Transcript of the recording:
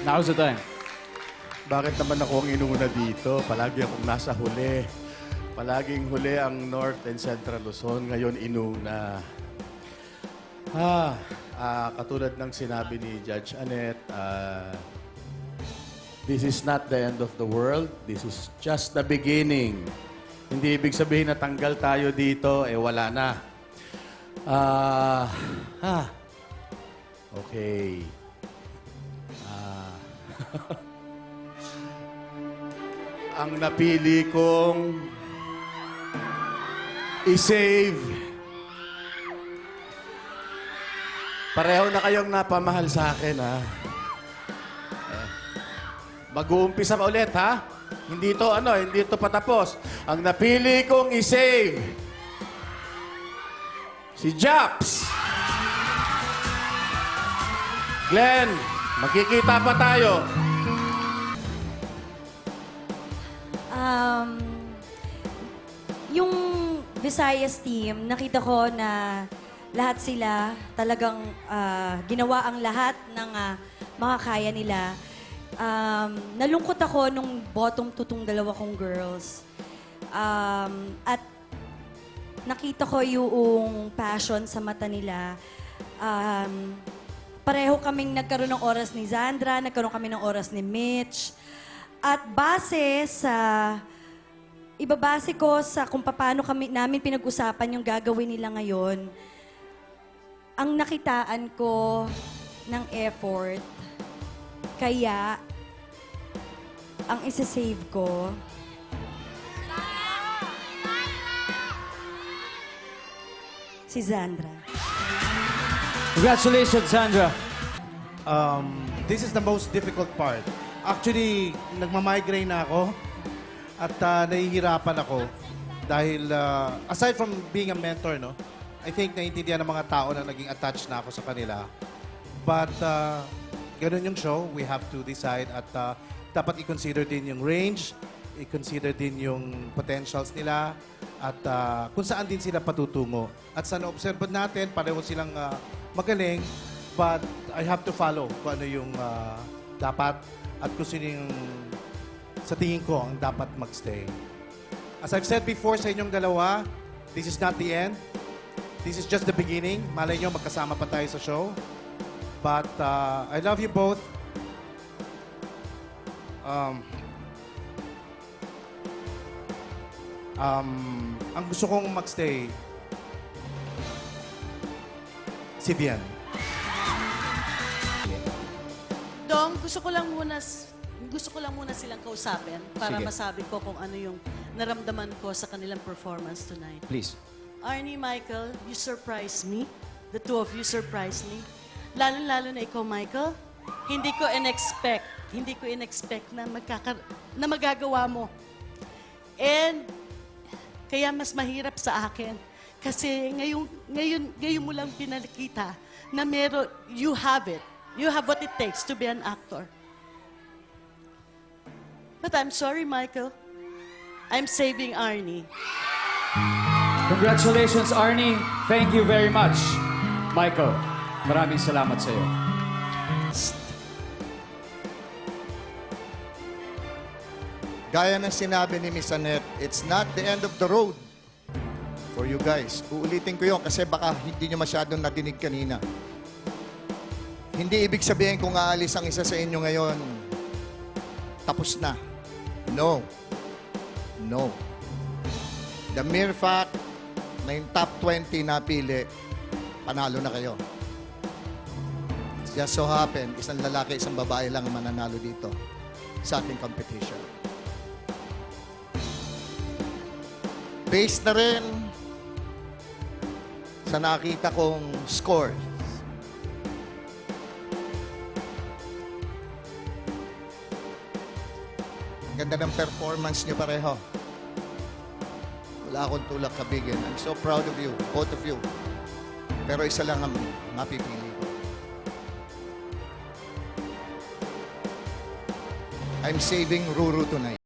Now's the time. Bakit naman ako ang inuna dito? Palagi akong nasa huli. Palaging huli ang North and Central Luzon. Ngayon, inuna. Ah, ah, katulad ng sinabi ni Judge Annette, ah, this is not the end of the world. This is just the beginning. Hindi ibig sabihin na tanggal tayo dito, eh wala na. Ah, ah, okay. Ah, ang napili kong i-save. Pareho na kayong napamahal sa akin, ha? Eh, Mag-uumpisa pa ulit, ha? Hindi to, ano, hindi to patapos. Ang napili kong i-save, si Japs. Glenn, magkikita pa tayo. Um, yung Visayas team, nakita ko na lahat sila talagang ah, ginawa ang lahat ng ah, makakaya nila. Um, nalungkot ako nung bottom tutong dalawa kong girls. Um, at nakita ko yung passion sa mata nila. Um, pareho kaming nagkaroon ng oras ni Zandra, nagkaroon kami ng oras ni Mitch. At base sa ibabase ko sa kung paano kami namin pinag-usapan yung gagawin nila ngayon, ang nakitaan ko ng effort, kaya ang isa-save ko, si Zandra. Congratulations, Sandra. Um, this is the most difficult part. Actually, nagmamigraine na ako at uh, nahihirapan ako dahil uh, aside from being a mentor, no, I think naiintindihan ng mga tao na naging attached na ako sa kanila. But uh, ganun yung show, we have to decide at uh, dapat i-consider din yung range, i-consider din yung potentials nila at uh, kung saan din sila patutungo. At sa na-observe natin, pareho silang uh, magaling, but I have to follow kung ano yung uh, dapat at kung sino yung sa tingin ko ang dapat magstay. As I've said before sa inyong dalawa, this is not the end. This is just the beginning. Malay nyo, magkasama pa tayo sa show. But uh, I love you both. Um, um, ang gusto kong magstay, si Vian. Dong, gusto ko lang muna gusto ko lang muna silang kausapin para Sige. masabi ko kung ano yung naramdaman ko sa kanilang performance tonight. Please. Arnie, Michael, you surprised me. The two of you surprised me. Lalo-lalo na ikaw, Michael. Hindi ko in-expect, hindi ko in-expect na, magkaka- na magagawa mo. And kaya mas mahirap sa akin. Kasi ngayon, ngayon, ngayon mo lang pinakita na meron, you have it. You have what it takes to be an actor. But I'm sorry, Michael. I'm saving Arnie. Congratulations, Arnie. Thank you very much. Michael, maraming salamat sa iyo. Gaya ng sinabi ni Miss Annette, it's not the end of the road you guys. Uulitin ko yun kasi baka hindi nyo masyadong nadinig kanina. Hindi ibig sabihin kung aalis ang isa sa inyo ngayon, tapos na. No. No. The mere fact na yung top 20 napili, panalo na kayo. Just so happen, isang lalaki, isang babae lang ang mananalo dito sa ating competition. Based na rin sa nakita kong score. Ganda ng performance niyo pareho. Wala akong tulak kabigin. I'm so proud of you, both of you. Pero isa lang ang mapipili ko. I'm saving Ruru tonight.